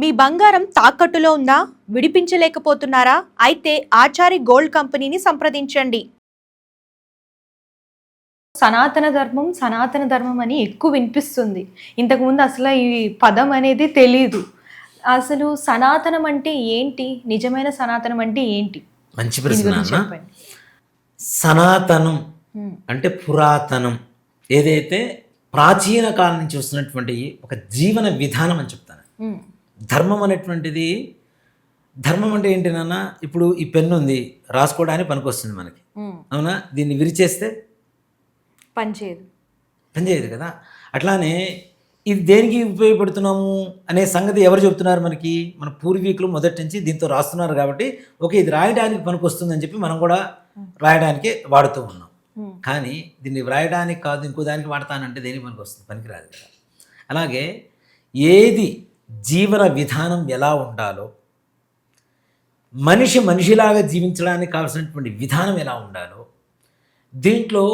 మీ బంగారం తాకట్టులో ఉందా విడిపించలేకపోతున్నారా? అయితే ఆచారి గోల్డ్ కంపెనీని సంప్రదించండి. సనాతన ధర్మం సనాతన ధర్మం అని ఎక్కువ వినిపిస్తుంది. ఇంతకుముందు అసలు ఈ పదం అనేది తెలీదు. అసలు సనాతనం అంటే ఏంటి? నిజమైన సనాతనం అంటే ఏంటి? మంచి ప్రశ్న సనాతనం అంటే పురాతనం. ఏదైతే ప్రాచీన కాలం నుంచి వస్తున్నటువంటి ఒక జీవన విధానం అని చెప్తాను. ధర్మం అనేటువంటిది ధర్మం అంటే ఏంటి నాన్న? ఇప్పుడు ఈ పెన్ను ఉంది రాసుకోవడానికి పనికొస్తుంది మనకి. అవునా? దీన్ని విరిచేస్తే? పనిచేయదు పనిచేయదు కదా? అట్లానే ఇది దేనికి ఉపయోగపడుతున్నాము అనే సంగతి ఎవరు చెప్తున్నారు మనకి? మన పూర్వీకులు మొదటి నుంచి దీంతో రాస్తున్నారు కాబట్టి ఓకే ఇది రాయడానికి పనికొస్తుందని చెప్పి మనం కూడా రాయడానికి వాడుతూ ఉన్నాం. కానీ దీన్ని వ్రాయడానికి కాదు ఇంకో దానికి వాడతానంటే దేనికి పనికి వస్తుంది పనికిరాదు కదా. అలాగే ఏది జీవన విధానం ఎలా ఉండాలో మనిషి మనిషిలాగా జీవించడానికి కావాల్సినటువంటి విధానం ఎలా ఉండాలో దీంట్లో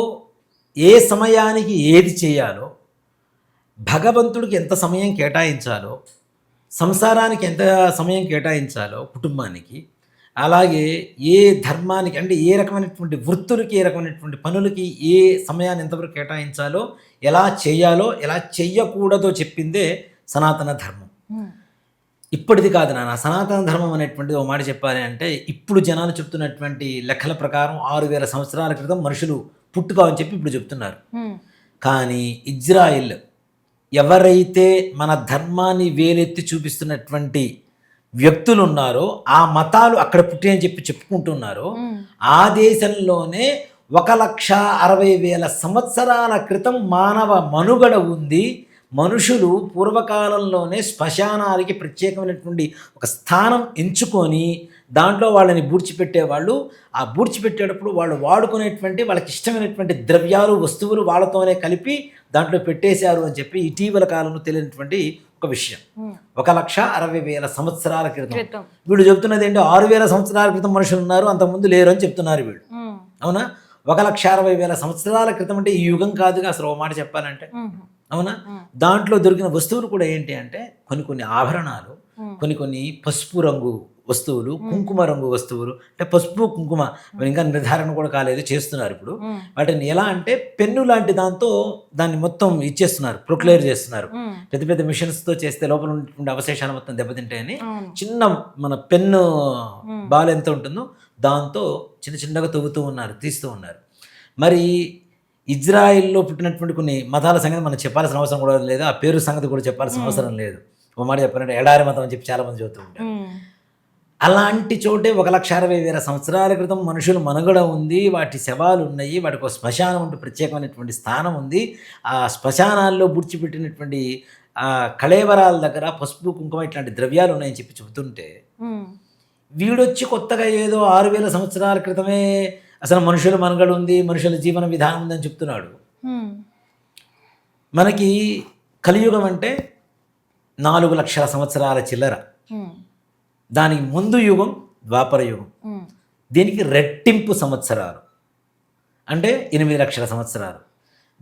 ఏ సమయానికి ఏది చేయాలో భగవంతుడికి ఎంత సమయం కేటాయించాలో సంసారానికి ఎంత సమయం కేటాయించాలో కుటుంబానికి అలాగే ఏ ధర్మానికి అంటే ఏ రకమైనటువంటి వృత్తులకి ఏ రకమైనటువంటి పనులకి ఏ సమయాన్ని ఎంతవరకు కేటాయించాలో ఎలా చేయాలో ఎలా చెయ్యకూడదో చెప్పిందే సనాతన ధర్మం. ఇప్పటిది కాదు నాన్న. సనాతన ధర్మం అనేటువంటిది ఓ మాట చెప్పాలి అంటే ఇప్పుడు జనాలు చెప్తున్నటువంటి లెక్కల ప్రకారం ఆరు వేల సంవత్సరాల క్రితం మనుషులు పుట్టుక అని చెప్పి ఇప్పుడు చెప్తున్నారు. కానీ ఇజ్రాయిల్ ఎవరైతే మన ధర్మాన్ని వేలెత్తి చూపిస్తున్నటువంటి వ్యక్తులు ఉన్నారో ఆ మతాలు అక్కడ పుట్టి అని చెప్పి చెప్పుకుంటున్నారో ఆ దేశంలోనే ఒక లక్ష అరవై వేల సంవత్సరాల క్రితం మానవ మనుగడ ఉంది. మనుషులు పూర్వకాలంలోనే శ్మశానాలకి ప్రత్యేకమైనటువంటి ఒక స్థానం ఎంచుకొని దాంట్లో వాళ్ళని బూడ్చిపెట్టేవాళ్ళు. ఆ బూడ్చిపెట్టేటప్పుడు వాళ్ళు వాడుకునేటువంటి వాళ్ళకి ఇష్టమైనటువంటి ద్రవ్యాలు వస్తువులు వాళ్ళతోనే కలిపి దాంట్లో పెట్టేశారు అని చెప్పి ఇటీవల కాలంలో తెలియనటువంటి ఒక విషయం. ఒక లక్ష అరవై వేల సంవత్సరాల క్రితం. వీళ్ళు చెప్తున్నది ఏంటి? ఆరు వేల సంవత్సరాల క్రితం మనుషులు ఉన్నారు అంతకుముందు లేరు అని చెప్తున్నారు వీళ్ళు. అవునా? ఒక లక్ష అరవై వేల సంవత్సరాల క్రితం అంటే ఈ యుగం కాదుగా అసలు ఓ మాట చెప్పాలంటే. అవునా. దాంట్లో దొరికిన వస్తువులు కూడా ఏంటి అంటే కొన్ని కొన్ని ఆభరణాలు. కొన్ని కొన్ని పసుపు రంగు వస్తువులు కుంకుమ రంగు వస్తువులు అంటే పసుపు కుంకుమ ఇంకా నిర్ధారణ కూడా కాలేదు చేస్తున్నారు ఇప్పుడు. వాటిని ఎలా అంటే పెన్ను లాంటి దాంతో దాన్ని మొత్తం ఇచ్చేస్తున్నారు ప్రొక్లేర్ చేస్తున్నారు. పెద్ద పెద్ద మిషన్స్తో చేస్తే లోపల ఉండే అవశేషాలు మొత్తం దెబ్బతింటాయని. చిన్న మన పెన్ను బాల్ ఎంత ఉంటుందో దాంతో చిన్న చిన్నగా తవ్వుతూ ఉన్నారు తీస్తూ ఉన్నారు. మరి ఇజ్రాయిల్లో పుట్టినటువంటి కొన్ని మతాల సంగతి మనం చెప్పాల్సిన అవసరం కూడా లేదు ఆ పేరు సంగతి కూడా చెప్పాల్సిన అవసరం లేదు. ఒక మాట చెప్పాలంటే ఎడారి మతం అని చెప్పి చాలామంది చెబుతూ ఉంటారు. అలాంటి చోటే ఒక లక్ష అరవై వేల సంవత్సరాల క్రితం మనుషులు మనుగడ ఉంది వాటి శవాలు ఉన్నాయి వాటికి ఒక శ్మశానం అంటూ ప్రత్యేకమైనటువంటి స్థానం ఉంది. ఆ శ్మశానాల్లో బుడ్చిపెట్టినటువంటి ఆ కళేవరాల దగ్గర పసుపు కుంకుమ ఇట్లాంటి ద్రవ్యాలు ఉన్నాయని చెప్పి చెబుతుంటే వీడొచ్చి కొత్తగా ఏదో ఆరు వేల సంవత్సరాల క్రితమే అసలు మనుషుల మనుగడ ఉంది మనుషుల జీవన విధానం ఉందని చెప్తున్నాడు. మనకి కలియుగం అంటే నాలుగు లక్షల సంవత్సరాల చిల్లర. దానికి ముందు యుగం ద్వాపర యుగం. దీనికి రెట్టింపు సంవత్సరాలు. అంటే ఎనిమిది లక్షల సంవత్సరాలు.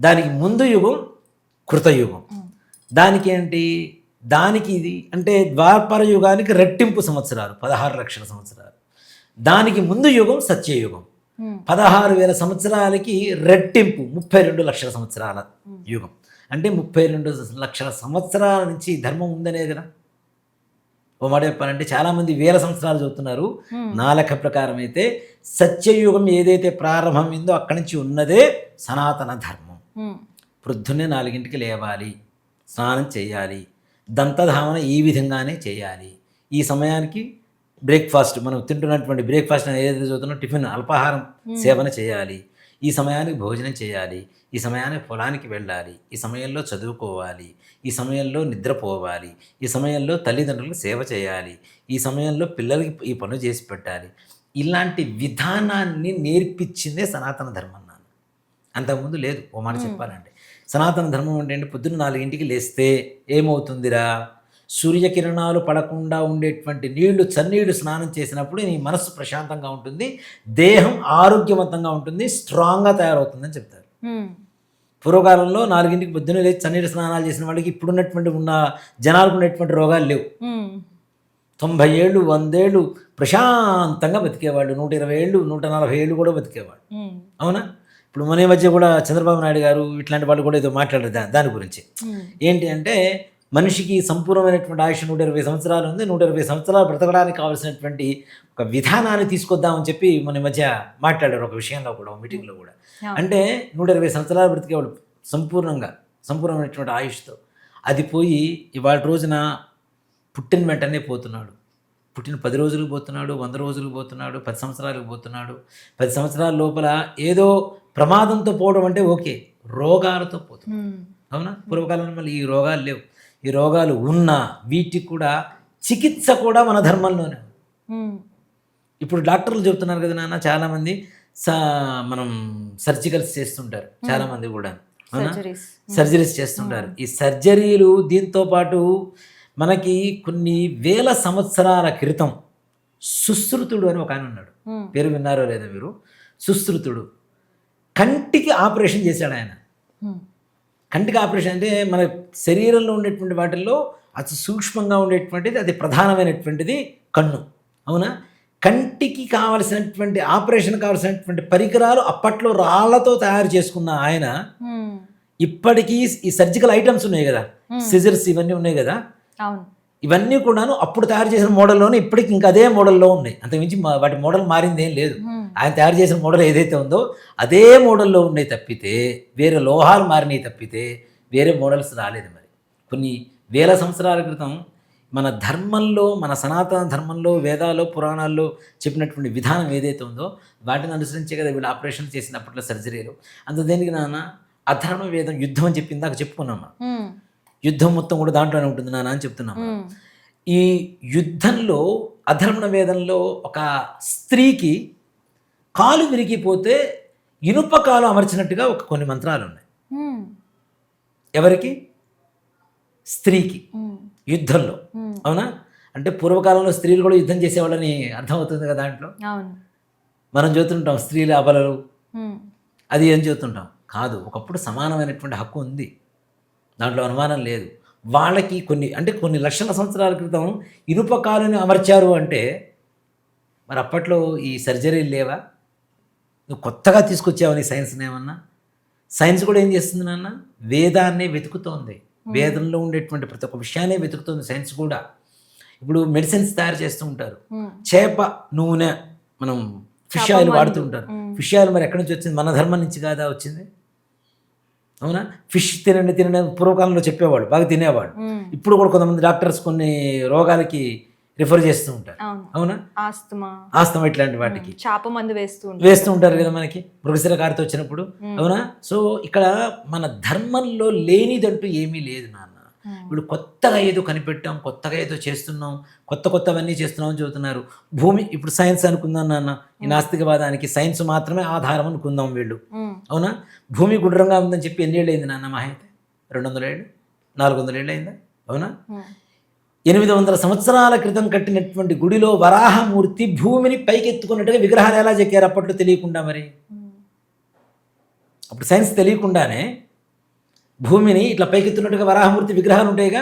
దానికి ముందు యుగం కృతయుగం దానికి ఏంటి? దానికి ఇది. అంటే ద్వాపర యుగానికి రెట్టింపు సంవత్సరాలు పదహారు లక్షల సంవత్సరాలు. దానికి ముందు యుగం సత్యయుగం. పదహారు వేల సంవత్సరాలకి రెట్టింపు ముప్పై రెండు లక్షల సంవత్సరాల యుగం. అంటే ముప్పై రెండు లక్షల సంవత్సరాల నుంచి ధర్మం ఉందనే కదా? ఓ మాట చెప్పాలంటే చాలామంది వేల సంవత్సరాలు చదువుతున్నారు. నా లెక్క ప్రకారం అయితే సత్యయుగం ఏదైతే ప్రారంభమైందో అక్కడి నుంచి ఉన్నదే సనాతన ధర్మం. ప్రొద్దున్నే నాలుగింటికి లేవాలి స్నానం చేయాలి దంతధావన ఈ విధంగానే చేయాలి. ఈ సమయానికి బ్రేక్ఫాస్ట్ మనం తింటున్నటువంటి బ్రేక్ఫాస్ట్ ఏదైతే చదువుతున్నా టిఫిన్ అల్పాహారం సేవన చేయాలి. ఈ సమయానికి భోజనం చేయాలి. ఈ సమయానికి పొలానికి వెళ్ళాలి. ఈ సమయంలో చదువుకోవాలి. ఈ సమయంలో నిద్రపోవాలి. ఈ సమయంలో తల్లిదండ్రులకు సేవ చేయాలి. ఈ సమయంలో పిల్లలకి ఈ పనులు చేసి పెట్టాలి. ఇలాంటి విధానాన్ని నేర్పించిందే సనాతన ధర్మం నాన్న. అంతకుముందు లేదు. ఓ మాట చెప్పాలంటే సనాతన ధర్మం అంటే పొద్దున్న నాలుగింటికి లేస్తే ఏమవుతుందిరా? సూర్యకిరణాలు పడకుండా ఉండేటువంటి నీళ్ళు చన్నీళ్ళు స్నానం చేసినప్పుడు నీ మనస్సు ప్రశాంతంగా ఉంటుంది దేహం ఆరోగ్యవంతంగా ఉంటుంది స్ట్రాంగ్గా తయారవుతుందని చెప్తారు. పూర్వకాలంలో నాలుగింటికి పొద్దున్న లేచి చన్నీటి స్నానాలు చేసిన వాళ్ళకి ఇప్పుడున్నటువంటి ఉన్న జనాలకు ఉన్నటువంటి రోగాలు లేవు. తొంభై ఏళ్ళు వందేళ్ళు ప్రశాంతంగా బతికేవాళ్ళు నూట ఇరవై ఏళ్ళు నూట నలభై ఏళ్ళు కూడా బతికేవాళ్ళు. అవునా? ఇప్పుడు మన మధ్య కూడా చంద్రబాబు నాయుడు గారు ఇట్లాంటి వాళ్ళు కూడా ఏదో మాట్లాడారు దాని గురించి. ఏంటి అంటే మనిషికి సంపూర్ణమైనటువంటి ఆయుష్ నూట ఇరవై సంవత్సరాలు ఉంది నూట ఇరవై సంవత్సరాలు బ్రతకడానికి కావాల్సినటువంటి ఒక విధానాన్ని తీసుకొద్దామని చెప్పి మన మధ్య మాట్లాడారు ఒక విషయంలో కూడా మీటింగ్లో కూడా. అంటే నూట ఇరవై సంవత్సరాలు బ్రతికేవాడు సంపూర్ణంగా సంపూర్ణమైనటువంటి ఆయుష్తో. అది పోయి ఇవాళ రోజున పుట్టిన వెంటనే పోతున్నాడు. పుట్టిన పది రోజులకు పోతున్నాడు వంద రోజులకు పోతున్నాడు పది సంవత్సరాలకు పోతున్నాడు. పది సంవత్సరాల లోపల ఏదో ప్రమాదంతో పోవడం అంటే ఓకే రోగాలతో పోతుంది ఉమ్, అవునా? పూర్వకాలంలో మళ్ళీ ఈ రోగాలు లేవు. ఈ రోగాలు ఉన్నా వీటికి కూడా చికిత్స కూడా మన ధర్మంలోనే ఇప్పుడు డాక్టర్లు చెప్తున్నారు కదా నాన్న చాలామంది స మనం సర్జికల్స్ చేస్తుంటారు చాలామంది కూడా. సర్జరీస్. చేస్తుంటారు. ఈ సర్జరీలు దీంతో పాటు మనకి కొన్ని వేల సంవత్సరాల క్రితం సుశ్రుతుడు అని ఒక ఆయన ఉన్నాడు. పేరు విన్నారో లేదో మీరు? సుశ్రుతుడు. కంటికి ఆపరేషన్ చేశాడు ఆయన. కంటికి ఆపరేషన్ అంటే మన శరీరంలో ఉండేటువంటి వాటిల్లో అతి సూక్ష్మంగా ఉండేటువంటిది అది ప్రధానమైనటువంటిది కన్ను. అవునా? కంటికి కావలసినటువంటి ఆపరేషన్ కావలసినటువంటి పరికరాలు అప్పట్లో రాళ్ళతో తయారు చేసుకున్న ఆయన ఇప్పటికీ ఈ సర్జికల్ ఐటమ్స్ ఉన్నాయి కదా? సిజర్స్ ఇవన్నీ ఉన్నాయి కదా? ఇవన్నీ కూడాను అప్పుడు తయారు చేసిన మోడల్లోనే ఇప్పటికి ఇంకా అదే మోడల్లో ఉన్నాయి. అంతకుమించి వాటి మోడల్ మారింది ఏం లేదు. ఆయన తయారు చేసిన మోడల్ ఏదైతే ఉందో అదే మోడల్లో ఉన్నాయి తప్పితే వేరే లోహాలు మారినాయి తప్పితే వేరే మోడల్స్ రాలేదు మరి. కొన్ని వేల సంవత్సరాల క్రితం మన ధర్మంలో మన సనాతన ధర్మంలో వేదాల్లో పురాణాల్లో చెప్పినటువంటి విధానం ఏదైతే ఉందో వాటిని అనుసరించే కదా వీళ్ళు ఆపరేషన్ చేసినప్పట్లో సర్జరీలు. అంత దేనికి నాన్న? అధర్మ వేదం యుద్ధం అని చెప్పి ఇందాక చెప్పుకున్నామా ఉమ్, యుద్ధం మొత్తం కూడా దాంట్లోనే ఉంటుంది నాన్న అని చెప్తున్నాము ఉమ్, ఈ యుద్ధంలో అధర్మణ వేదంలో ఒక స్త్రీకి కాలు విరిగిపోతే ఇనుప కాలు అమర్చినట్టుగా ఒక కొన్ని మంత్రాలు ఉన్నాయి. ఎవరికి? స్త్రీకి. యుద్ధంలో. అవునా? అంటే పూర్వకాలంలో స్త్రీలు కూడా యుద్ధం చేసేవాళ్ళని అర్థమవుతుంది కదా దాంట్లో? మనం చూస్తుంటాం స్త్రీలు అబలలు. అది ఏం చూస్తుంటాం? కాదు ఒకప్పుడు సమానమైనటువంటి హక్కు ఉంది. దాంట్లో అనుమానం లేదు. వాళ్ళకి కొన్ని అంటే కొన్ని లక్షల సంవత్సరాల క్రితం ఇనుప కాలుని అమర్చారు అంటే మరి అప్పట్లో ఈ సర్జరీలు లేవా? నువ్వు కొత్తగా తీసుకొచ్చావని సైన్స్ని ఏమన్నా? సైన్స్ కూడా ఏం చేస్తుంది నాన్న? వేదాన్నే వెతుకుతోంది. వేదంలో ఉండేటువంటి ప్రతి ఒక్క విషయాన్ని వెతుకుతోంది సైన్స్ కూడా. ఇప్పుడు మెడిసిన్స్ తయారు చేస్తూ ఉంటారు. చేప నూనె మనం ఫిష్ ఆయిల్. వాడుతుంటారు మ్మ్. ఫిష్ ఆయిల్ మరి ఎక్కడి నుంచి వచ్చింది? మన ధర్మం నుంచి కాదా వచ్చింది? అవునా? ఫిష్ తినండి తినండి పూర్వకాలంలో చెప్పేవాడు బాగా తినేవాడు ఇప్పుడు కూడా కొంతమంది డాక్టర్స్ కొన్ని రోగాలకి రిఫర్ చేస్తూ ఉంటారు. అవును. ఆస్తమా. ఆస్తం ఇట్లాంటి వాటికి. చేప మందు వేస్తూ ఉంటారు. వేస్తూ ఉంటారు కదా మనకి. మృగశిర కారితో వచ్చినప్పుడు. అవునా? సో ఇక్కడ మన ధర్మంలో లేనిదంటూ ఏమీ లేదు నాన్న. ఇప్పుడు కొత్తగా ఏదో కనిపెట్టాం కొత్తగా ఏదో చేస్తున్నాం కొత్త కొత్తవన్నీ చేస్తున్నాం అని చెబుతున్నారు. భూమి ఇప్పుడు సైన్స్ అనుకుందాం నాన్న. ఈ నాస్తికవాదానికి సైన్స్ మాత్రమే ఆధారం అనుకుందాం వీళ్ళు. అవునా? భూమి గుండ్రంగా ఉందని చెప్పి ఎన్ని ఏళ్ళు అయింది నాన్న మహా రెండు వందల ఏళ్ళు? నాలుగు వందల ఏళ్ళు అయిందా? అవునా? ఎనిమిది వందల సంవత్సరాల క్రితం కట్టినటువంటి గుడిలో వరాహమూర్తి భూమిని పైకెత్తుకున్నట్టుగా విగ్రహాలు ఎలా చెక్కారు అప్పట్లో తెలియకుండా మరి? అప్పుడు సైన్స్ తెలియకుండానే భూమిని ఇట్లా పైకెత్తున్నట్టుగా వరాహమూర్తి విగ్రహాలు ఉంటాయిగా?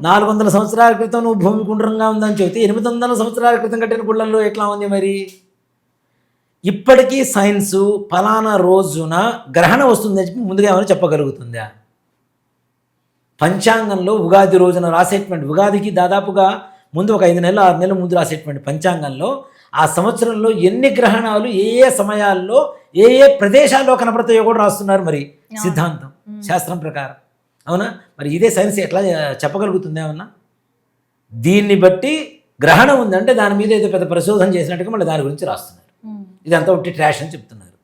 నాలుగు వందల సంవత్సరాల క్రితం నువ్వు భూమి గుండ్రంగా ఉందని చెబితే ఎనిమిది వందల సంవత్సరాల క్రితం కట్టిన గుళ్ళల్లో ఎట్లా ఉంది మరి? ఇప్పటికీ సైన్సు ఫలానా రోజున గ్రహణ వస్తుందని చెప్పి ముందుగా ఏమైనా చెప్పగలుగుతుందా? పంచాంగంలో ఉగాది రోజున రాసేటువంటి ఉగాదికి దాదాపుగా ముందు ఒక ఐదు నెలలు ఆరు నెలల ముందు రాసేటువంటి పంచాంగంలో ఆ సంవత్సరంలో ఎన్ని గ్రహణాలు ఏ ఏ సమయాల్లో ఏ ఏ ప్రదేశాల్లో కనపడతాయో కూడా రాస్తున్నారు మరి సిద్ధాంతం శాస్త్రం ప్రకారం. అవునా? మరి ఇదే సైన్స్ ఎట్లా చెప్పగలుగుతుంది ఏమన్నా? దీన్ని బట్టి గ్రహణం ఉందంటే దాని మీద ఏదో పెద్ద పరిశోధన చేసినట్టుగా మళ్ళీ దాని గురించి రాస్తున్నారు. ఇదంతా ఒకటి ట్రాష్ అని చెప్తున్నారు.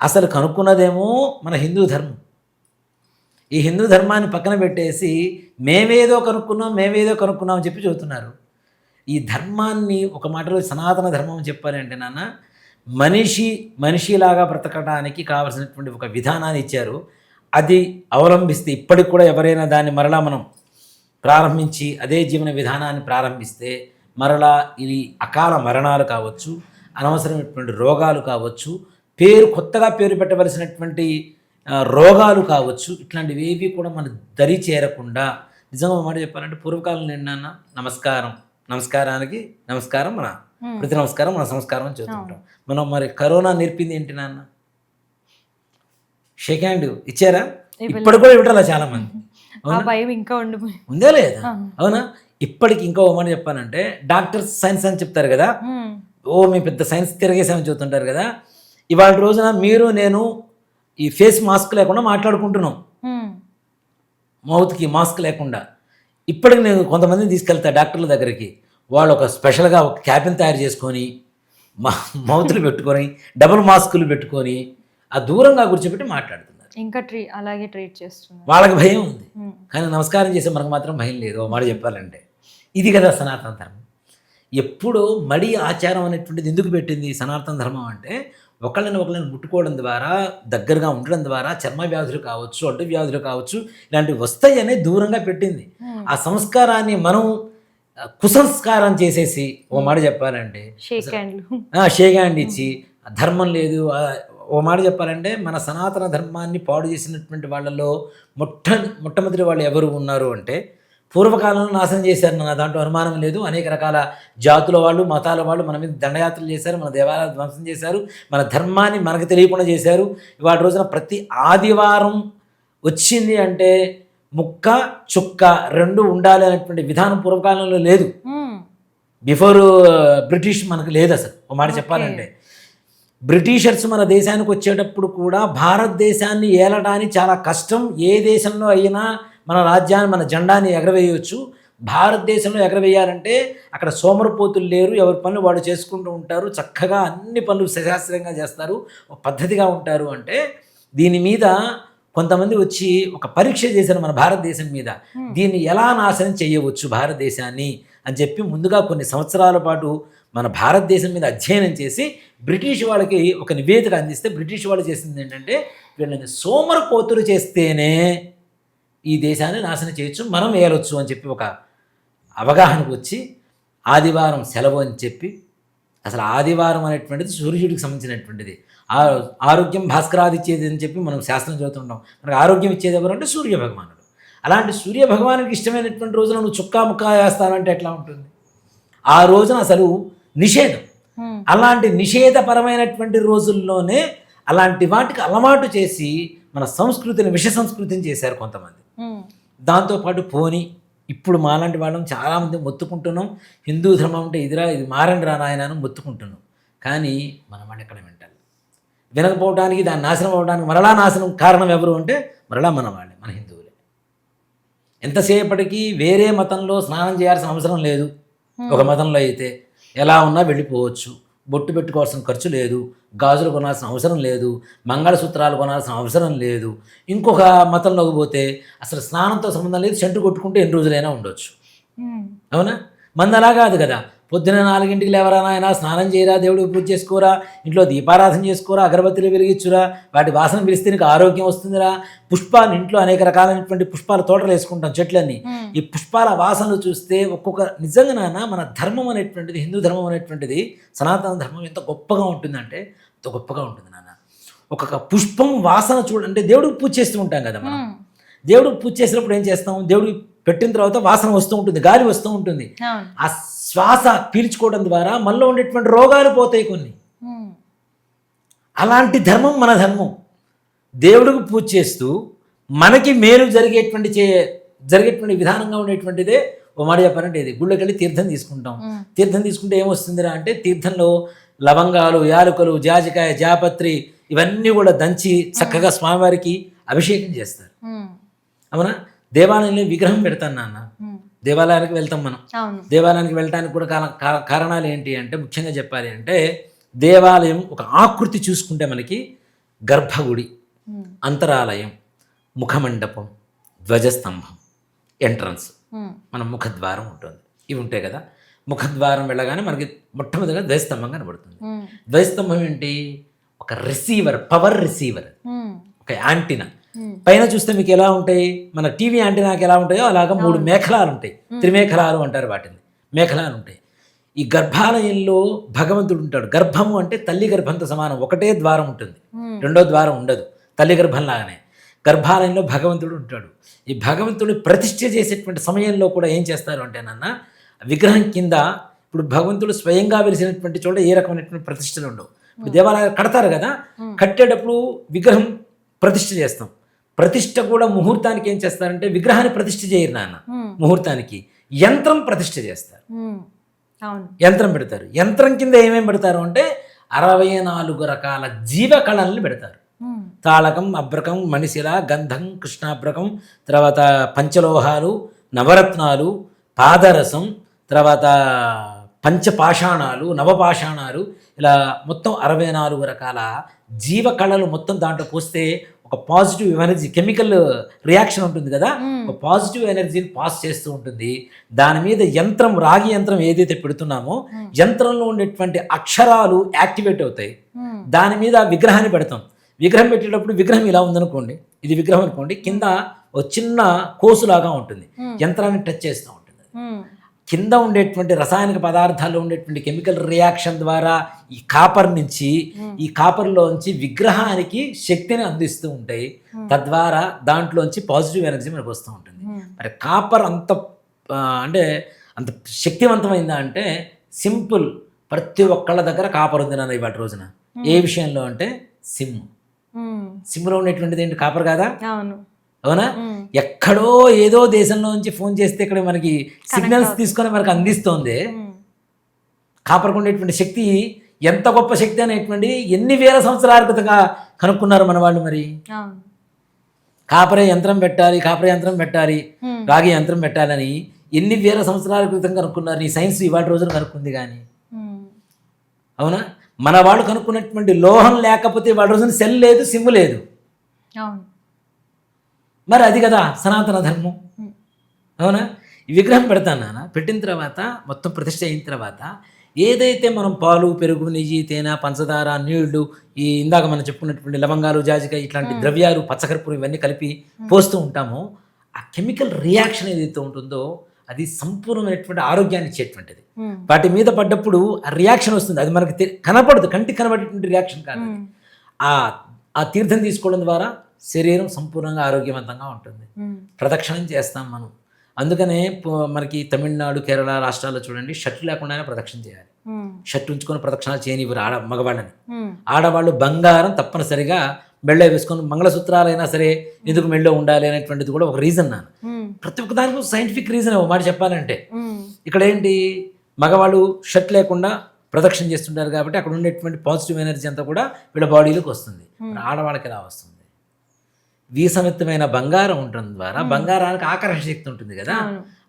అసలు కనుక్కున్నదేమో మన హిందూ ధర్మం. ఈ హిందూ ధర్మాన్ని పక్కన పెట్టేసి మేమేదో కనుక్కున్నాం మేమేదో కనుక్కున్నాం అని చెప్పి చెబుతున్నారు. ఈ ధర్మాన్ని ఒక మాటలో సనాతన ధర్మం అని చెప్పాలి అంటే నాన్న మనిషి మనిషిలాగా బ్రతకడానికి కావలసినటువంటి ఒక విధానాన్ని ఇచ్చారు. అది అవలంబిస్తే ఇప్పటికి కూడా ఎవరైనా దాన్ని మరలా మనం ప్రారంభించి అదే జీవన విధానాన్ని ప్రారంభిస్తే మరలా ఇది అకాల మరణాలు కావచ్చు అనవసరమైనటువంటి రోగాలు కావచ్చు పేరు కొత్తగా పేరు పెట్టవలసినటువంటి రోగాలు కావచ్చు ఇట్లాంటివి ఏవి కూడా మన దరి చేరకుండా. నిజంగా మాట చెప్పాలంటే పూర్వకాలం నిన్న నమస్కారం. నమస్కారానికి నమస్కారం మన. ప్రతి నమస్కారం మన సంస్కారం అని చెబుతుంటాం. మనం మరి కరోనా నేర్పింది ఏంటి నాన్న? షేక్ హ్యాండ్ ఇచ్చారా? ఇప్పుడు కూడా ఇవ్వటాల చాలా మంది భయం ఇంకా ఉందా లేదా? అవునా? ఇప్పటికి ఇంకా ఓ మాట చెప్పానంటే డాక్టర్ సైన్స్ అని చెప్తారు కదా? ఓ మేము పెద్ద సైన్స్ తిరగేసామని చెబుతుంటారు కదా? ఇవాళ రోజున మీరు నేను ఈ ఫేస్ మాస్క్ లేకుండా మాట్లాడుకుంటున్నాం. మౌత్కి మాస్క్ లేకుండా. ఇప్పటికి నేను కొంతమందిని తీసుకెళ్తా డాక్టర్ల దగ్గరికి. వాళ్ళు ఒక స్పెషల్గా ఒక క్యాబిన్ తయారు చేసుకొని మా మౌతులు పెట్టుకొని డబుల్ మాస్కులు పెట్టుకొని ఆ దూరంగా కూర్చోబెట్టి మాట్లాడుతున్నారు. ఇంకా ట్రీ అలాగే ట్రీట్ చేస్తున్నారు. వాళ్ళకి భయం ఉంది. కానీ నమస్కారం చేసే మనకు మాత్రం భయం లేదు. మాట చెప్పాలంటే. ఇది కదా సనాతన ధర్మం. ఎప్పుడు మడి ఆచారం అనేటువంటిది ఎందుకు పెట్టింది సనాతన ధర్మం అంటే ఒకళ్ళని ఒకళ్ళని ముట్టుకోవడం ద్వారా దగ్గరగా ఉండడం ద్వారా చర్మ వ్యాధులు కావచ్చు అడ్డు వ్యాధులు కావచ్చు ఇలాంటివి వస్తాయనే దూరంగా పెట్టింది. ఆ సంస్కారాన్ని మనం కుసంస్కారం చేసేసి ఓ మాట చెప్పాలంటే షేక్ హ్యాండ్ ఇచ్చి ధర్మం లేదు ఓ మాట చెప్పాలంటే మన సనాతన ధర్మాన్ని పాడు చేసినటువంటి వాళ్ళలో మొట్ట మొట్టమొదటి వాళ్ళు ఎవరు ఉన్నారు అంటే పూర్వకాలంలో నాశనం చేశారు. నా దాంట్లో అనుమానం లేదు. అనేక రకాల జాతుల వాళ్ళు మతాల వాళ్ళు మన మీద దండయాత్రలు చేశారు. మన దేవాలయాలు ధ్వంసం చేశారు. మన ధర్మాన్ని మనకు తెలియకుండా చేశారు. ఇవాళ రోజున ప్రతి ఆదివారం వచ్చింది అంటే ముక్క చుక్క రెండు ఉండాలి అనేటువంటి విధానం పూర్వకాలంలో లేదు. బిఫోర్ బ్రిటిష్ మనకు లేదు అసలు. ఒక మాట చెప్పాలంటే బ్రిటిషర్స్ మన దేశానికి వచ్చేటప్పుడు కూడా భారతదేశాన్ని ఏలడానికి చాలా కష్టం. ఏ దేశంలో అయినా మన రాజ్యాన్ని మన జెండాని ఎగరవేయవచ్చు భారతదేశంలో ఎగరవేయాలంటే అక్కడ సోమరపోతులు లేరు ఎవరి పనులు వాడు చేసుకుంటూ ఉంటారు. చక్కగా అన్ని పనులు సశాస్త్రంగా చేస్తారు. ఒక పద్ధతిగా ఉంటారు అంటే దీని మీద కొంతమంది వచ్చి ఒక పరీక్ష చేశారు మన భారతదేశం మీద. దీన్ని ఎలా నాశనం చేయవచ్చు భారతదేశాన్ని అని చెప్పి ముందుగా కొన్ని సంవత్సరాల పాటు మన భారతదేశం మీద అధ్యయనం చేసి బ్రిటిష్ వాళ్ళకి ఒక నివేదిక అందిస్తే బ్రిటిష్ వాళ్ళు చేసింది ఏంటంటే వీళ్ళని సోమరపోతులు చేస్తేనే ఈ దేశాన్ని నాశనం చేయొచ్చు మనం వేయవచ్చు అని చెప్పి ఒక అవగాహనకు వచ్చి ఆదివారం సెలవు అని చెప్పి అసలు ఆదివారం అనేటువంటిది సూర్యుడికి సంబంధించినటువంటిది. ఆ ఆరోగ్యం భాస్కరాదిచ్చేది అని చెప్పి మనం శాస్త్రం చదువుతుంటాం. మనకు ఆరోగ్యం ఇచ్చేది ఎవరు అంటే సూర్య భగవానుడు అలాంటి సూర్య భగవానికి ఇష్టమైనటువంటి రోజున నువ్వు చుక్కా ముక్కా వేస్తానంటే ఎట్లా ఉంటుంది? ఆ రోజున అసలు నిషేధం. అలాంటి నిషేధపరమైనటువంటి రోజుల్లోనే అలాంటి వాటికి అలవాటు చేసి మన సంస్కృతిని విష సంస్కృతిని చేశారు కొంతమంది. దాంతోపాటు పోని ఇప్పుడు మాలాంటి వాళ్ళం చాలామంది మొత్తుకుంటున్నాం. హిందూ ధర్మం అంటే ఇదిరా ఇది మారండి రా నాయన అని మొత్తుకుంటున్నాం. కానీ మన ఎక్కడ వింటారు? వినకపోవడానికి దాన్ని నాశనం అవ్వడానికి మరలా నాశనం కారణం ఎవరు అంటే మరలా మన వాళ్ళే మన హిందువులే. ఎంతసేపటికి వేరే మతంలో స్నానం చేయాల్సిన అవసరం లేదు. ఒక మతంలో అయితే ఎలా ఉన్నా వెళ్ళిపోవచ్చు. బొట్టు పెట్టుకోవాల్సిన ఖర్చు లేదు గాజులు కొనాల్సిన అవసరం లేదు మంగళసూత్రాలు కొనాల్సిన అవసరం లేదు. ఇంకొక మతంలోకి పోతే అసలు స్నానంతో సంబంధం లేదు చెంటు కొట్టుకుంటే ఎన్ని రోజులైనా ఉండొచ్చు. అవునా? మంది అలా కాదు కదా. పొద్దున నాలుగింటికి లేవరా నాయన? స్నానం చేయరా? దేవుడికి పూజ చేసుకోరా? ఇంట్లో దీపారాధన చేసుకోరా? అగరబత్తులు వెలిగించురా? వాటి వాసన పిలిస్తే నీకు ఆరోగ్యం వస్తుందిరా. పుష్పాలు ఇంట్లో అనేక రకాలైనటువంటి పుష్పాల తోటలు వేసుకుంటాం చెట్లన్నీ. ఈ పుష్పాల వాసనలు చూస్తే ఒక్కొక్క నిజంగా నాన్న మన ధర్మం అనేటువంటిది హిందూ ధర్మం అనేటువంటిది సనాతన ధర్మం ఎంత గొప్పగా ఉంటుందంటే అంత గొప్పగా ఉంటుంది నాన్న ఒక్కొక్క పుష్పం వాసన చూడంటే దేవుడికి పూజ చేస్తూ ఉంటాం కదా మనం. దేవుడికి పూజ చేసినప్పుడు ఏం చేస్తాం? దేవుడికి పెట్టిన తర్వాత వాసన వస్తూ ఉంటుంది గాలి వస్తూ ఉంటుంది. ఆ శ్వాస పీల్చుకోవడం ద్వారా మనలో ఉండేటువంటి రోగాలు పోతాయి కొన్ని. అలాంటి ధర్మం మన ధర్మం. దేవుడికి పూజ చేస్తూ మనకి మేలు జరిగేటువంటి చే జరిగేటువంటి విధానంగా ఉండేటువంటిదే ఓ మాట చెప్పాలంటే ఇది. గుళ్ళకి వెళ్ళి తీర్థం తీసుకుంటాం. తీర్థం తీసుకుంటే ఏమొస్తుందిరా అంటే తీర్థంలో లవంగాలు యాలకులు జాజికాయ జాపత్రి ఇవన్నీ కూడా దంచి చక్కగా స్వామివారికి అభిషేకం చేస్తారు. అవునా? దేవాలయంలో విగ్రహం పెడతాను నాన్న. దేవాలయానికి వెళ్తాం మనం. దేవాలయానికి వెళ్ళడానికి కూడా కార- కార- కారణాలు ఏంటి అంటే ముఖ్యంగా చెప్పాలి అంటే దేవాలయం ఒక ఆకృతి చూసుకుంటే మనకి గర్భగుడి అంతరాలయం ముఖమండపం ధ్వజస్తంభం ఎంట్రన్స్. మన ముఖద్వారం ఉంటుంది. ఇవి ఉంటాయి కదా. ముఖద్వారం వెళ్ళగానే మనకి మొట్టమొదటిగా ధ్వజస్తంభం కనబడుతుంది. ఉమ్, ధ్వజస్తంభం ఏంటి? ఒక రిసీవర్ పవర్ రిసీవర్. ఒక యాంటీనా. పైన చూస్తే మీకు ఎలా ఉంటాయి? మన టీవీ యాంటీనాకి ఎలా ఉంటాయో అలాగా మూడు మేఖలాలు ఉంటాయి. త్రిమేఖలాలు అంటారు వాటిని. మేఖలాలు ఉంటాయి. ఈ గర్భాలయంలో భగవంతుడు ఉంటాడు. గర్భము అంటే తల్లి గర్భంతో సమానం. ఒకటే ద్వారం ఉంటుంది. రెండో ద్వారం ఉండదు. తల్లి గర్భం లాగానే గర్భాలయంలో భగవంతుడు ఉంటాడు. ఈ భగవంతుడిని ప్రతిష్ఠ చేసేటువంటి సమయంలో కూడా ఏం చేస్తారు అంటే నాన్న విగ్రహం కింద ఇప్పుడు భగవంతుడు స్వయంగా వెలిసినటువంటి చోట ఏ రకమైనటువంటి ప్రతిష్టలు ఉండవు. ఇప్పుడు దేవాలయాలు కడతారు కదా? కట్టేటప్పుడు విగ్రహం ప్రతిష్ఠ చేస్తాం. ప్రతిష్ఠ కూడా ముహూర్తానికి ఏం చేస్తారంటే విగ్రహాన్ని ప్రతిష్ఠ చేయరు నాన్న. ముహూర్తానికి. యంత్రం ప్రతిష్ఠ చేస్తారు. యంత్రం పెడతారు. యంత్రం కింద ఏమేమి పెడతారు అంటే అరవై నాలుగు రకాల జీవ కళల్ని పెడతారు తాళకం అబ్రకం మణిశిల గంధం కృష్ణాబ్రకం తర్వాత పంచలోహాలు నవరత్నాలు పాదరసం తర్వాత పంచపాషాణాలు నవపాషాణాలు. ఇలా మొత్తం అరవై నాలుగు రకాల జీవ కళలు మొత్తం దాంట్లో పోస్తే ఒక పాజిటివ్ ఎనర్జీ కెమికల్ రియాక్షన్ ఉంటుంది కదా? ఒక పాజిటివ్ ఎనర్జీని పాస్ చేస్తూ ఉంటుంది. దాని మీద యంత్రం రాగి యంత్రం ఏదైతే పెడుతున్నామో. యంత్రంలో ఉండేటువంటి అక్షరాలు యాక్టివేట్ అవుతాయి. దాని మీద విగ్రహాన్ని పెడతాం. విగ్రహం పెట్టేటప్పుడు విగ్రహం ఇలా ఉందనుకోండి ఇది విగ్రహం అనుకోండి కింద ఒక చిన్న కోసులాగా ఉంటుంది. యంత్రాన్ని టచ్ చేస్తూ ఉంటుంది. కింద ఉండేటువంటి రసాయనిక పదార్థాల్లో ఉండేటువంటి కెమికల్ రియాక్షన్ ద్వారా ఈ కాపర్ నుంచి ఈ కాపర్లోంచి విగ్రహానికి శక్తిని అందిస్తూ ఉంటాయి. తద్వారా దాంట్లోంచి పాజిటివ్ ఎనర్జీ మనకు వస్తూ ఉంటుంది. మరి కాపర్ అంత అంటే అంత శక్తివంతమైందా అంటే సింపుల్. ప్రతి ఒక్కళ్ళ దగ్గర కాపర్ ఉంది నాన్న ఇవాటి రోజున. ఏ విషయంలో అంటే సిమ్. సిమ్లో ఉండేటువంటిది ఏంటి? కాపర్ కాదా? అవును. అవునా? ఎక్కడో ఏదో దేశంలో నుంచి ఫోన్ చేస్తే ఇక్కడ మనకి సిగ్నల్స్ తీసుకొని మనకు అందిస్తోంది. ఉండేటువంటి శక్తి ఎంత గొప్ప శక్తి అనేటువంటి ఎన్ని వేల సంవత్సరాల క్రితంగా కనుక్కున్నారు మన వాళ్ళు మరి? కాపరే యంత్రం పెట్టాలి కాపరే యంత్రం పెట్టాలి రాగి యంత్రం పెట్టాలని ఎన్ని వేల సంవత్సరాల క్రితం కనుక్కున్నారు ఈ సైన్స్ ఇవాటి రోజున కనుక్కుంది కానీ. అవునా? మన వాళ్ళు కనుక్కున్నటువంటి లోహం లేకపోతే వాడి రోజున సెల్ లేదు సిమ్ లేదు. మరి అది కదా సనాతన ధర్మం. అవునా? ఈ విగ్రహం పెడతాను నాన్న. పెట్టిన తర్వాత మొత్తం ప్రతిష్ట అయిన తర్వాత ఏదైతే మనం పాలు పెరుగు నెయ్యి తేనె పంచదార నీళ్ళు ఈ ఇందాక మనం చెప్పుకున్నటువంటి లవంగాలు జాజికాయ ఇట్లాంటి ద్రవ్యాలు పచ్చకర్పూరం ఇవన్నీ కలిపి పోస్తూ ఉంటామో ఆ కెమికల్ రియాక్షన్ ఏదైతే ఉంటుందో అది సంపూర్ణమైనటువంటి ఆరోగ్యాన్ని ఇచ్చేటువంటిది. వాటి మీద పడ్డప్పుడు ఆ రియాక్షన్ వస్తుంది. అది మనకి కనపడదు. కంటికి కనబడేటువంటి రియాక్షన్ కాదు ఆ తీర్థం తీసుకోవడం ద్వారా శరీరం సంపూర్ణంగా ఆరోగ్యవంతంగా ఉంటుంది. ప్రదక్షిణం చేస్తాం మనం. అందుకనే మనకి తమిళనాడు కేరళ రాష్ట్రాల్లో చూడండి షర్ట్ లేకుండానే ప్రదక్షిణ చేయాలి. షర్ట్ ఉంచుకొని ప్రదక్షిణాలు చేయనివ్వరు ఆడ మగవాళ్ళని. ఆడవాళ్ళు బంగారం తప్పనిసరిగా మెళ్ళో వేసుకొని మంగళసూత్రాలైనా సరే ఎందుకు మెళ్ళో ఉండాలి అనేటువంటిది కూడా ఒక రీజన్ నాన్న ప్రతి ఒక్క దానికి సైంటిఫిక్ రీజన్ మాట చెప్పాలంటే. ఇక్కడ ఏంటి? మగవాళ్ళు షర్ట్ లేకుండా ప్రదక్షిణ చేస్తుంటారు కాబట్టి అక్కడ ఉండేటువంటి పాజిటివ్ ఎనర్జీ అంతా కూడా వీళ్ళ బాడీలోకి వస్తుంది. ఆడవాళ్ళకి ఎలా వస్తుంది? వీసమిత్తమైన బంగారం ఉండడం ద్వారా బంగారానికి ఆకర్షణ శక్తి ఉంటుంది కదా.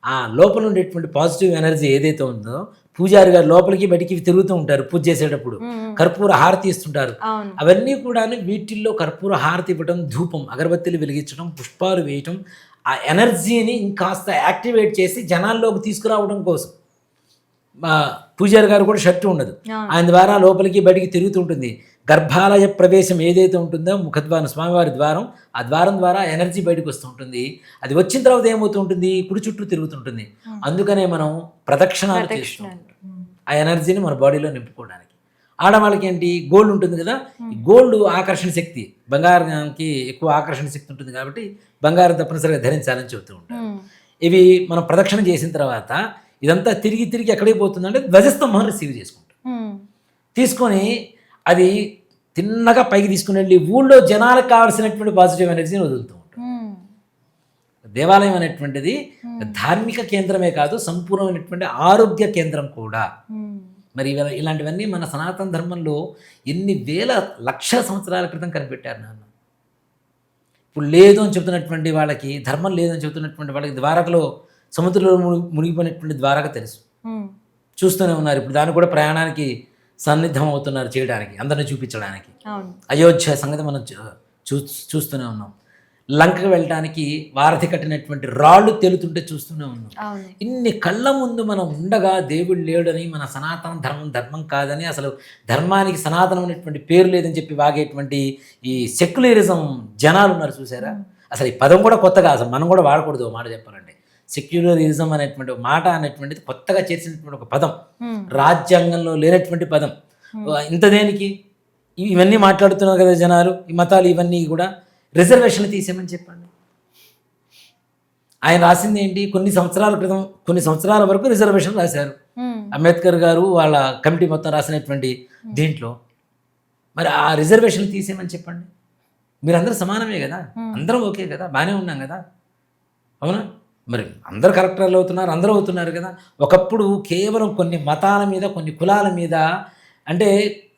ఆ లోపల ఉండేటువంటి పాజిటివ్ ఎనర్జీ ఏదైతే ఉందో పూజారి గారు లోపలికి బయటికి తిరుగుతూ ఉంటారు పూజ చేసేటప్పుడు. కర్పూర హారతి ఇస్తుంటారు. అవును. అవన్నీ కూడా వీటిల్లో కర్పూర హారతి ఇవ్వడం ధూపం అగరబత్తిలు వెలిగించడం పుష్పాలు వేయటం ఆ ఎనర్జీని ఇంకాస్త యాక్టివేట్ చేసి జనాల్లోకి తీసుకురావడం కోసం. పూజారి గారు కూడా షర్టు ఉండదు. ఆయన ద్వారా లోపలికి బయటికి తిరుగుతుంటుంది గర్భాలయ ప్రవేశం ఏదైతే ఉంటుందో ముఖద్వారం స్వామివారి ద్వారం ఆ ద్వారం ద్వారా ఎనర్జీ బయటకు వస్తూ ఉంటుంది. అది వచ్చిన తర్వాత ఏమవుతూ ఉంటుంది? కుడి చుట్టూ తిరుగుతుంటుంది అందుకనే మనం ప్రదక్షిణాలు చేస్తూ ఆ ఎనర్జీని మన బాడీలో నింపుకోవడానికి. ఆడవాళ్ళకి ఏంటి? గోల్డ్ ఉంటుంది కదా? ఈ గోల్డ్ ఆకర్షణ శక్తి. బంగారానికి ఎక్కువ ఆకర్షణ శక్తి ఉంటుంది కాబట్టి బంగారం తప్పనిసరిగా ధరించాలని చెబుతూ ఉంటారు. ఇవి మనం ప్రదక్షిణ చేసిన తర్వాత ఇదంతా తిరిగి తిరిగి ఎక్కడికి పోతుందంటే ధ్వజస్తంభం రిసీవ్ చేసుకుంటాం. తీసుకొని అది తిన్నగా పైకి తీసుకుని వెళ్ళి ఊళ్ళో జనాలకు కావాల్సినటువంటి పాజిటివ్ ఎనర్జీని వదులుతూ ఉంటాం. దేవాలయం అనేటువంటిది ధార్మిక కేంద్రమే కాదు సంపూర్ణమైనటువంటి ఆరోగ్య కేంద్రం కూడా. మరి ఇలాంటివన్నీ మన సనాతన ధర్మంలో ఎన్ని వేల లక్షల సంవత్సరాల క్రితం కనిపెట్టారు నాన్న. ఇప్పుడు లేదు అని చెబుతున్నటువంటి వాళ్ళకి ధర్మం లేదు అని చెబుతున్నటువంటి వాళ్ళకి ద్వారకలో సముద్రంలో మునిగి- మునిగిపోయినటువంటి ద్వారక తెలుసు. చూస్తూనే ఉన్నారు. ఇప్పుడు దాన్ని కూడా ప్రయాణానికి సన్నిద్ధం అవుతున్నారు చేయడానికి అందరిని చూపించడానికి. అయోధ్య సంగతి మనం చూ- చూస్తూనే ఉన్నాం. లంకకు వెళ్ళడానికి వారధి కట్టినటువంటి రాళ్ళు తేలుతుంటే చూస్తూనే ఉన్నాం. ఇన్ని కళ్ళ ముందు మనం ఉండగా దేవుడు లేడని మన సనాతన ధర్మం ధర్మం కాదని అసలు ధర్మానికి సనాతనమైనటువంటి పేరు లేదని చెప్పి వాగేటువంటి ఈ సెక్యులరిజం జనాలు ఉన్నారు చూసారా? అసలు ఈ పదం కూడా కొత్తగా అసలు మనం కూడా వాడకూడదు మాట చెప్పాలంటే. సెక్యులరిజం అనేటువంటి మాట అనేటువంటిది కొత్తగా చేసినటువంటి ఒక పదం. రాజ్యాంగంలో లేనటువంటి పదం. ఇంత దేనికి? ఇవన్నీ మాట్లాడుతున్నారు కదా జనాలు. ఈ మతాలు ఇవన్నీ కూడా రిజర్వేషన్లు తీసేయమని చెప్పండి. ఆయన రాసింది ఏంటి? కొన్ని సంవత్సరాల క్రితం కొన్ని సంవత్సరాల వరకు రిజర్వేషన్ రాశారు. అంబేద్కర్ గారు వాళ్ళ కమిటీ మొత్తం రాసినటువంటి దీంట్లో. మరి ఆ రిజర్వేషన్ తీసేయమని చెప్పండి. మీరందరూ సమానమే కదా? అందరం ఓకే కదా? బాగానే ఉన్నాం కదా? అవునా? మరి అందరు కలెక్టర్లు అవుతున్నారు అందరూ అవుతున్నారు కదా. ఒకప్పుడు కేవలం కొన్ని మతాల మీద కొన్ని కులాల మీద అంటే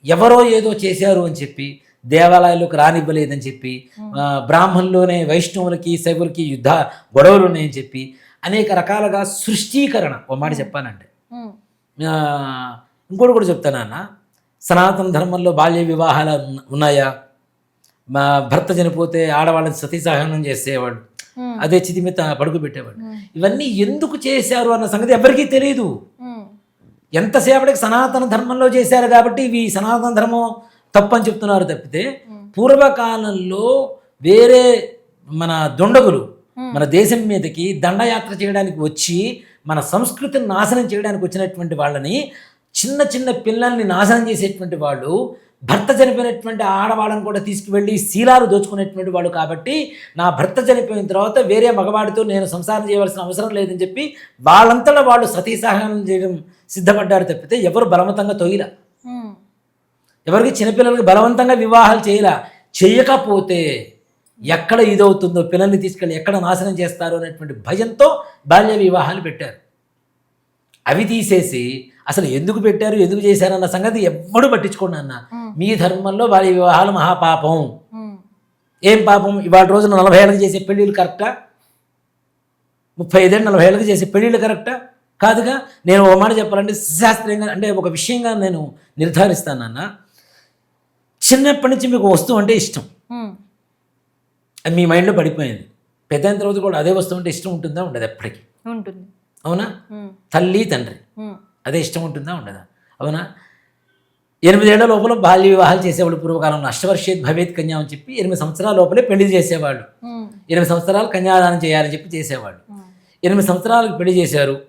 ఎవరో ఏదో చేశారు అని చెప్పి దేవాలయాలకు రానివ్వలేదని చెప్పి ఆ, బ్రాహ్మణుల్లోనే వైష్ణవులకి శైవులకి యుద్ధ గొడవలు ఉన్నాయని చెప్పి అనేక రకాలుగా సృష్టీకరణ. ఓ మాట ఆ, ఇంకోటి కూడా చెప్తానన్న సనాతన ధర్మంలో బాల్య వివాహాలు ఉన్న- ఉన్నాయా? మా భర్త చనిపోతే ఆడవాళ్ళని సతీ సహనం చేసేవాడు. అదే చితి మీద పడుకు పెట్టేవాడు ఉమ్, ఇవన్నీ ఎందుకు చేశారు అన్న సంగతి ఎవరికీ తెలియదు ఎంతసేపటికి సనాతన ధర్మంలో చేశారు కాబట్టి ఇవి సనాతన ధర్మం తప్పని చెప్తున్నారు తప్పితే పూర్వకాలంలో వేరే మన దుండగులు మన దేశం మీదకి దండయాత్ర చేయడానికి వచ్చి మన సంస్కృతిని నాశనం చేయడానికి వచ్చినటువంటి వాళ్ళని చిన్న చిన్న పిల్లల్ని నాశనం చేసేటువంటి వాళ్ళు భర్త చనిపోయినటువంటి ఆడవాళ్ళని కూడా తీసుకువెళ్ళి శీలాలు దోచుకునేటువంటి వాళ్ళు కాబట్టి నా భర్త చనిపోయిన తర్వాత వేరే మగవాడితో నేను సంసారం చేయవలసిన అవసరం లేదని చెప్పి వాళ్ళంతటా వాళ్ళు సతీ సహనం చేయడం సిద్ధపడ్డారు తప్పితే ఎవరు బలవంతంగా తొయ్యల. ఉమ్, ఎవరికి చిన్నపిల్లలకి బలవంతంగా వివాహాలు చేయలా. చేయకపోతే ఎక్కడ ఇదవుతుందో పిల్లల్ని తీసుకెళ్ళి ఎక్కడ నాశనం చేస్తారో అనేటువంటి భయంతో బాల్య వివాహాలు పెట్టారు. అవి తీసేసి అసలు ఎందుకు పెట్టారు ఎందుకు చేశారన్న సంగతి ఎవ్వడు పట్టించుకోండి అన్న మీ ధర్మంలో బాల్య వివాహాలు మహాపాపం. ఏం పాపం? ఇవాళ రోజున నలభై ఏళ్ళకి చేసే పెళ్ళిళ్ళు కరెక్టా? ముప్పై ఐదేళ్ళు నలభై ఏళ్ళకి చేసే పెళ్ళిళ్ళు కరెక్టా? కాదుగా నేను ఒక మాట చెప్పాలంటే శాస్త్రీయంగా అంటే ఒక విషయంగా నేను నిర్ధారిస్తానన్న చిన్నప్పటి నుంచి మీకు వస్తువు అంటే ఇష్టం. అది మీ మైండ్లో పడిపోయింది. పెద్ద తర్వాత కూడా అదే వస్తువు అంటే ఇష్టం ఉంటుందా? ఉండదు ఎప్పటికీ. ఉంటుంది. అవునా? తల్లి తండ్రి. అదే ఇష్టం ఉంటుందా? ఉండదా? అవునా? ఎనిమిదేళ్ళ లోపల బాల్య వివాహాలు చేసేవాళ్ళు పూర్వకాలంలో అష్టవర్షేత్ భవేత్ కన్యా అని చెప్పి ఎనిమిది సంవత్సరాల లోపలే పెళ్ళి చేసేవాళ్ళు ఎనిమిది సంవత్సరాలు కన్యాదానం చేయాలని చెప్పి చేసేవాళ్ళు ఎనిమిది సంవత్సరాలకు పెళ్ళి చేశారు.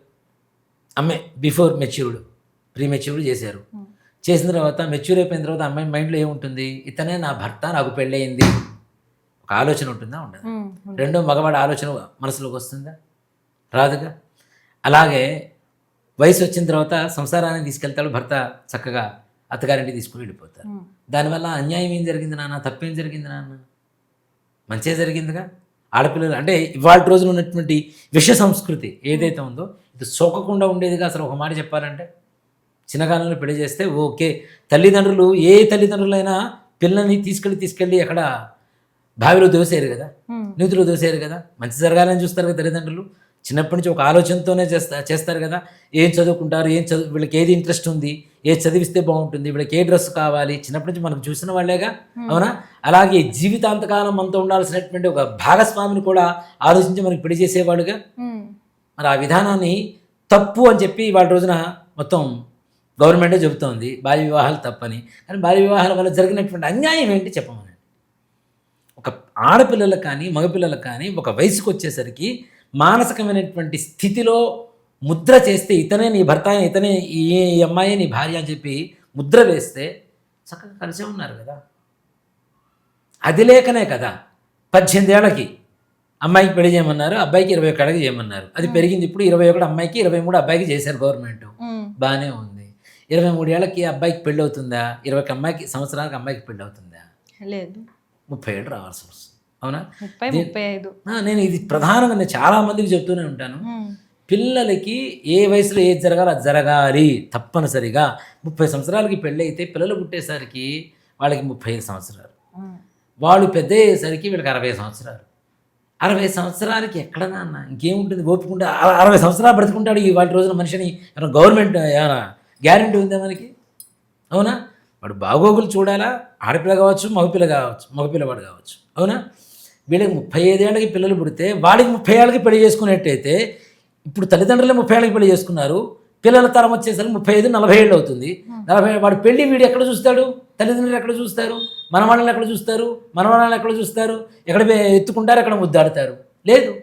అమ్మాయి బిఫోర్ మెచ్యూర్డ్ ప్రీ మెచ్యూర్డ్ చేశారు చేసిన తర్వాత మెచ్యూర్ అయిపోయిన తర్వాత అమ్మాయి మైండ్లో ఏముంటుంది? ఇతనే నా భర్త నాకు పెళ్ళయింది. ఒక ఆలోచన ఉంటుందా? ఉండదు? రెండో మగవాడి ఆలోచన మనసులోకి వస్తుందా? రాదుగా? అలాగే వయసు వచ్చిన తర్వాత సంసారాన్ని తీసుకెళ్తాడు భర్త చక్కగా. అత్తగారింటికి తీసుకుని వెళ్ళిపోతారు. దానివల్ల అన్యాయం ఏం జరిగింది నాన్న? తప్పేం జరిగింది నాన్న? మంచే జరిగిందిగా? ఆడపిల్లలు అంటే ఇవాళ రోజున ఉన్నటువంటి విష సంస్కృతి ఏదైతే ఉందో ఇది సోకకుండా ఉండేదిగా అసలు ఒక మాట చెప్పాలంటే. చిన్నకాలంలో పెళ్ళి చేస్తే ఓకే తల్లిదండ్రులు ఏ తల్లిదండ్రులైనా పిల్లల్ని తీసుకెళ్ళి తీసుకెళ్ళి అక్కడ బావిలో దోసేరు కదా? నూతిలో దోసేరు కదా? మంచి జరగాలని చూస్తారు కదా తల్లిదండ్రులు. చిన్నప్పటి నుంచి ఒక ఆలోచనతోనే చేస్తా చేస్తారు కదా. ఏం చదువుకుంటారు ఏం చదువు వీళ్ళకి ఏది ఇంట్రెస్ట్ ఉంది ఏ చదివిస్తే బాగుంటుంది వీళ్ళకి ఏ డ్రెస్ కావాలి చిన్నప్పటి నుంచి మనకు చూసిన వాళ్ళేగా. అవునా? అలాగే జీవితాంతకాలం మనతో ఉండాల్సినటువంటి ఒక భాగస్వామిని కూడా ఆలోచించి మనకి పెళ్ళి చేసేవాడుగా. మరి ఆ విధానాన్ని తప్పు అని చెప్పి వాళ్ళ రోజున మొత్తం గవర్నమెంటే చెబుతోంది. బాల్య వివాహాలు తప్పని. కానీ బాల్య వివాహాల వల్ల జరిగినటువంటి అన్యాయం ఏంటి చెప్పమని ఒక ఆడపిల్లలకు కానీ మగపిల్లలకు కానీ ఒక వయసుకు వచ్చేసరికి మానసికమైనటువంటి స్థితిలో ముద్ర చేస్తే ఇతనే నీ భర్త ఇతనే ఈ అమ్మాయి నీ భార్య అని చెప్పి ముద్ర వేస్తే చక్కగా కలిసే ఉన్నారు కదా. అది లేకనే కదా. పద్దెనిమిది ఏళ్ళకి అమ్మాయికి పెళ్ళి చేయమన్నారు అబ్బాయికి ఇరవై ఒక్కడికి చేయమన్నారు. అది పెరిగింది ఇప్పుడు ఇరవై ఒకటి అమ్మాయికి ఇరవై మూడు అబ్బాయికి చేశారు గవర్నమెంట్. బాగానే ఉంది. ఇరవై మూడు ఏళ్ళకి అబ్బాయికి పెళ్ళి అవుతుందా? ఇరవై అమ్మాయికి సంవత్సరానికి అమ్మాయికి పెళ్ళి అవుతుందా? లేదు. ముప్పై ఏళ్ళు రావాల్సి వస్తుంది. అవునా? ముప్పై ముప్పై ఐదు. ఆ, నేను ఇది ప్రధానంగా నేను చాలా మందికి చెప్తూనే ఉంటాను. పిల్లలకి ఏ వయసులో ఏది జరగాలో అది జరగాలి తప్పనిసరిగా. ముప్పై సంవత్సరాలకి పెళ్ళి అయితే పిల్లలు పుట్టేసరికి వాళ్ళకి ముప్పై ఐదు సంవత్సరాలు. వాళ్ళు పెద్ద అయ్యేసరికి వీళ్ళకి అరవై సంవత్సరాలు. అరవై సంవత్సరాలకి ఎక్కడ నాన్న? ఇంకేముంటుంది? ఓపుకుంటే అర- అరవై సంవత్సరాలు బ్రతుకుంటాడు ఈ వాటి రోజున మనిషిని. ఏమైనా గవర్నమెంట్ ఏమైనా గ్యారంటీ ఉందా మనకి? అవునా? వాడు బాగోగులు చూడాలా? ఆడపిల్ల కావచ్చు మగపిల్ల కావచ్చు మగపిల్లవాడు కావచ్చు. అవునా? వీళ్ళకి ముప్పై ఐదేళ్ళకి పిల్లలు పుడితే వాడికి ముప్పై ఏళ్ళకి పెళ్ళి చేసుకునేట్టయితే ఇప్పుడు తల్లిదండ్రులే ముప్పై ఏళ్ళకి పెళ్ళి చేసుకున్నారు. పిల్లల తరం వచ్చేసరికి ముప్పై ఐదు నలభై ఏళ్ళు అవుతుంది. నలభై వాడు పెళ్ళి వీడు ఎక్కడ చూస్తాడు? తల్లిదండ్రులు ఎక్కడ చూస్తారు? మనవాళ్ళని ఎక్కడ చూస్తారు? మనవాళ్ళని ఎక్కడ చూస్తారు? ఎక్కడ ఎత్తుకుంటారు? ఎక్కడ ముద్దాడతారు? లేదు.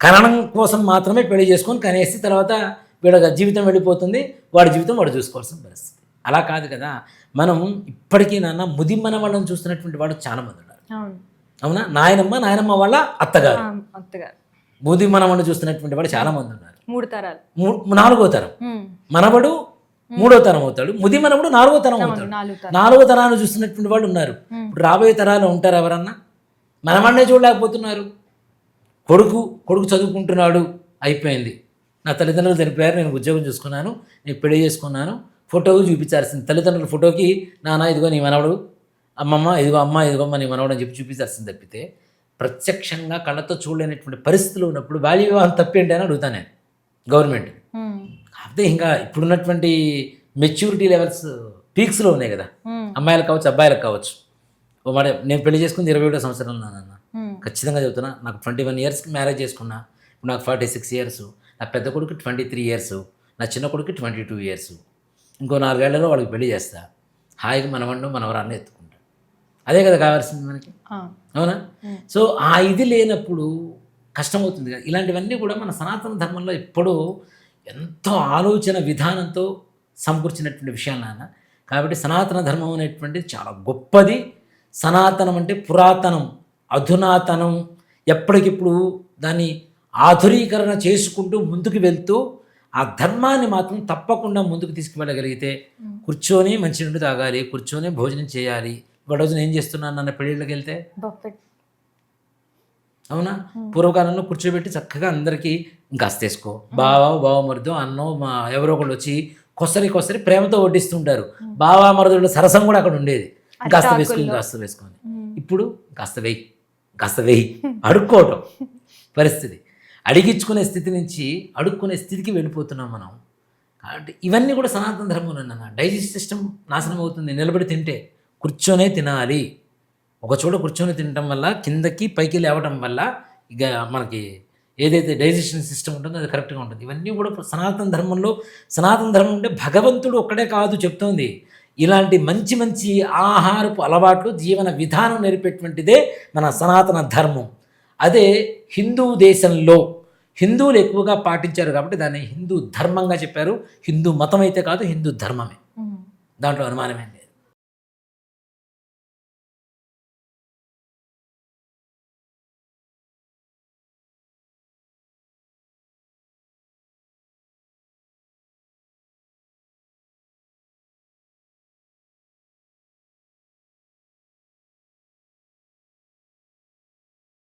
కరణం కోసం మాత్రమే పెళ్ళి చేసుకొని కనేసి తర్వాత వీడ జీవితం వెళ్ళిపోతుంది. వాడి జీవితం వాడు చూసుకోవాల్సిన పరిస్థితి. అలా కాదు కదా. మనం ఇప్పటికీ నాన్న ముదిమ్మన వాళ్ళని చూస్తున్నటువంటి వాడు చాలా మంది ఉన్నారు అవును? నాయనమ్మ నాయనమ్మ వాళ్ళ అత్తగారు. అత్తగారు. ముది మనవడు చూస్తున్నటువంటి వాళ్ళు చాలా మంది ఉన్నారు. మూడు తరాలు. నాలుగో తరం. మనవడు మూడో తరం అవుతాడు. ముది మనవడు నాలుగో తరం అవుతాడు. నాలుగు తరాన్ని చూస్తున్నటువంటి వాళ్ళు ఉన్నారు. ఇప్పుడు రాబోయే తరాలు ఉంటారు ఎవరన్నా? మనమన్నే చూడలేకపోతున్నారు. కొడుకు కొడుకు చదువుకుంటున్నాడు అయిపోయింది. నా తల్లిదండ్రులు తెలిపారు నేను ఉద్యోగం చూసుకున్నాను నేను పెళ్ళి చేసుకున్నాను ఫోటో చూపించాల్సింది. తల్లిదండ్రుల ఫోటోకి నాన్న ఇదిగో నీ మనవడు అమ్మమ్మ ఇదిగో అమ్మ ఇదిగో అమ్మ నీ మనవడు అని చెప్పి చూపించాల్సింది తప్పితే ప్రత్యక్షంగా కళ్ళతో చూడలేనటువంటి పరిస్థితులు ఉన్నప్పుడు బాల్య వివాహం తప్పేంటి అని అడుగుతాను నేను గవర్నమెంట్. కాకపోతే ఇంకా ఇప్పుడున్నటువంటి మెచ్యూరిటీ లెవెల్స్ పీక్స్లో ఉన్నాయి కదా. అమ్మాయిలకు కావచ్చు అబ్బాయిలకు కావచ్చు. ఓ మాట నేను పెళ్ళి చేసుకుంది ఇరవై ఏడో సంవత్సరంలో నాన్న. ఖచ్చితంగా చెబుతున్నా నాకు ట్వంటీ వన్ ఇయర్స్కి మ్యారేజ్ చేసుకున్నా ఇప్పుడు నాకు ఫార్టీ సిక్స్ ఇయర్స్ నా పెద్ద కొడుకు ట్వంటీ త్రీ ఇయర్స్ నా చిన్న కొడుకు ట్వంటీ టూ ఇయర్స్. ఇంకో నాలుగేళ్ళలో వాళ్ళకి పెళ్ళి చేస్తా. హాయిగా మనవండు మనవరాన్ని ఎత్తుకుంటా అదే కదా కావాల్సింది మనకి. అవునా. సో ఆ ఇది లేనప్పుడు కష్టమవుతుంది కదా. ఇలాంటివన్నీ కూడా మన సనాతన ధర్మంలో ఎప్పుడూ ఎంతో ఆలోచన విధానంతో సమకూర్చినటువంటి విషయాలు నాన్న. కాబట్టి సనాతన ధర్మం అనేటువంటిది చాలా గొప్పది. సనాతనం అంటే పురాతనం అధునాతనం. ఎప్పటికిప్పుడు దాన్ని ఆధునీకరణ చేసుకుంటూ ముందుకు వెళ్తూ ఆ ధర్మాన్ని మాత్రం తప్పకుండా ముందుకు తీసుకువెళ్ళగలిగితే కూర్చొని మంచినీళ్ళు తాగాలి కూర్చొని భోజనం చేయాలి రోజున ఏం చేస్తున్నాను నన్న పెళ్ళిళ్ళకి వెళ్తే? అవునా? పూర్వకాలంలో కూర్చోబెట్టి చక్కగా అందరికీ ఇంకాస్త వేసుకో బావా బావ మరుదు అన్నో మా ఎవరో ఒకళ్ళు వచ్చి కొసరి కొసరి ప్రేమతో వడ్డిస్తుంటారు. బావా మరుదుల సరసం కూడా అక్కడ ఉండేది. ఇంకాస్త వేసుకుని ఇంకాస్త వేసుకొని. ఇప్పుడు కాస్త వెయ్యి కాస్త వెయ్యి అడుక్కోవటం పరిస్థితి. అడిగించుకునే స్థితి నుంచి అడుక్కునే స్థితికి వెళ్ళిపోతున్నాం మనం. కాబట్టి ఇవన్నీ కూడా సనాతన ధర్మం అన్న. డైజెస్ట్ సిస్టమ్ నాశనం అవుతుంది. నిలబడి తింటే కూర్చొనే తినాలి. ఒక చోట కూర్చొని తినడం వల్ల కిందకి పైకి లేవడం వల్ల ఇక మనకి ఏదైతే డైజెషన్ సిస్టమ్ ఉంటుందో అది కరెక్ట్గా ఉంటుంది. ఇవన్నీ కూడా సనాతన ధర్మంలో సనాతన ధర్మం అంటే భగవంతుడు ఒక్కడే కాదు చెప్తోంది. ఇలాంటి మంచి మంచి ఆహారపు అలవాట్లు జీవన విధానం నేర్పేటువంటిదే మన సనాతన ధర్మం. అదే హిందూ దేశంలో హిందువులు ఎక్కువగా పాటించారు కాబట్టి దాన్ని హిందూ ధర్మంగా చెప్పారు. హిందూ మతం అయితే కాదు హిందూ ధర్మమే. దాంట్లో అనుమానమేంది